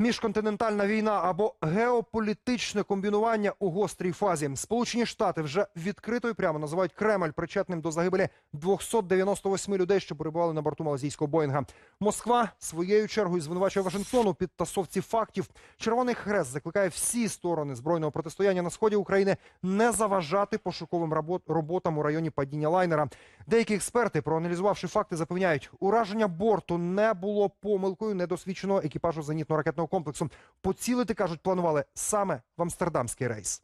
Міжконтинентальна війна або геополітичне комбінування у гострій фазі. Сполучені Штати вже відкрито і прямо називають Кремль причетним до загибелі 298 людей, що перебували на борту малазійського Боїнга. Москва своєю чергою звинувачує Вашингтон у підтасовці фактів. Червоний хрест закликає всі сторони збройного протистояння на сході України не заважати пошуковим робот- роботам у районі падіння лайнера. Деякі експерти, проаналізувавши факти, запевняють, ураження борту не було помилкою недосвідченого екіпажу зенітно-ракетного комплексу. Поцілити кажуть, планували саме в амстердамський рейс.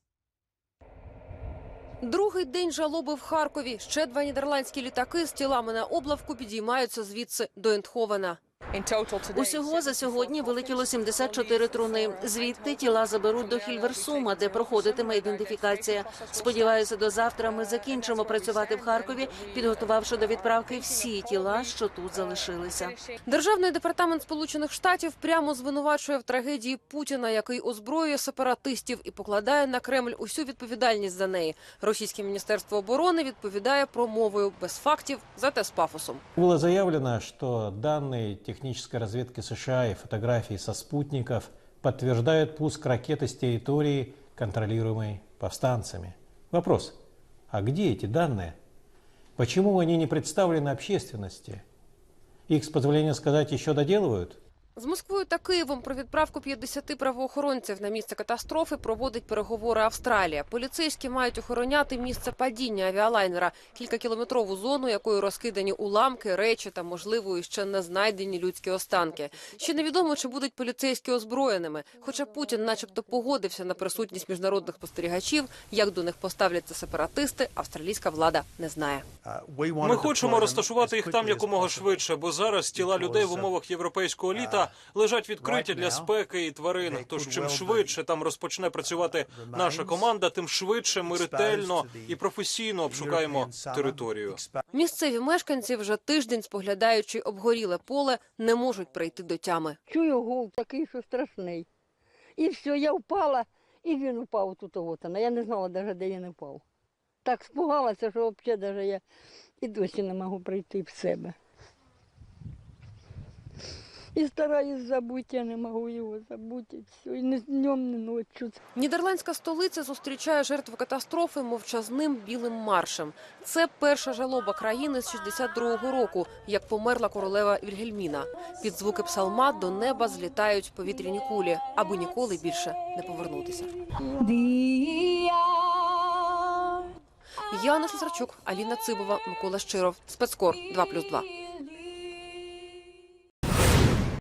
Другий день жалоби в Харкові. Ще два нідерландські літаки з тілами на облавку підіймаються звідси до Ентховена. Усього за сьогодні вилетіло 74 труни. Звідти тіла заберуть до Хільверсума, де проходитиме ідентифікація. Сподіваюся, до завтра ми закінчимо працювати в Харкові, підготувавши до відправки всі тіла, що тут залишилися. Державний департамент Сполучених Штатів прямо звинувачує в трагедії Путіна, який озброює сепаратистів і покладає на Кремль усю відповідальність за неї. Російське міністерство оборони відповідає промовою без фактів, зате з пафосом. Было заявлено, что данные технической разведки США и фотографии со спутников подтверждают пуск ракеты с территории, контролируемой повстанцами. Вопрос, а где эти данные? Почему они не представлены общественности? Их, с позволения сказать, еще доделывают? З Москвою та Києвом про відправку 50 правоохоронців на місце катастрофи проводить переговори Австралія. Поліцейські мають охороняти місце падіння авіалайнера, кількакілометрову зону, якою розкидані уламки, речі та можливо ще не знайдені людські останки. Ще невідомо, чи будуть поліцейські озброєними. Хоча Путін, начебто, погодився на присутність міжнародних спостерігачів, як до них поставляться сепаратисти, австралійська влада не знає. Ми хочемо розташувати їх там якомога швидше, бо зараз тіла людей в умовах європейського літа лежать відкриті для спеки і тварин. Тож чим швидше там розпочне працювати наша команда, тим швидше ми ретельно і професійно обшукаємо територію. Місцеві мешканці вже тиждень, споглядаючи обгоріле поле, не можуть прийти до тями. Чую гул такий, що страшний. І все, я впала, і він упав тут. От, вона. я не знала навіть, де він упав. Так спугалася, що взагалі навіть я і досі не можу прийти в себе. І стараюсь забути, я не можу його забути. Все, і не днем, не ночі. Нідерландська столиця зустрічає жертв катастрофи мовчазним білим маршем. Це перша жалоба країни з 62-го року, як померла королева Вільгельміна. Під звуки псалма до неба злітають повітряні кулі, аби ніколи більше не повернутися. Яна Слесарчук, Аліна Цибова, Микола Щиров, спецкор 2+,2.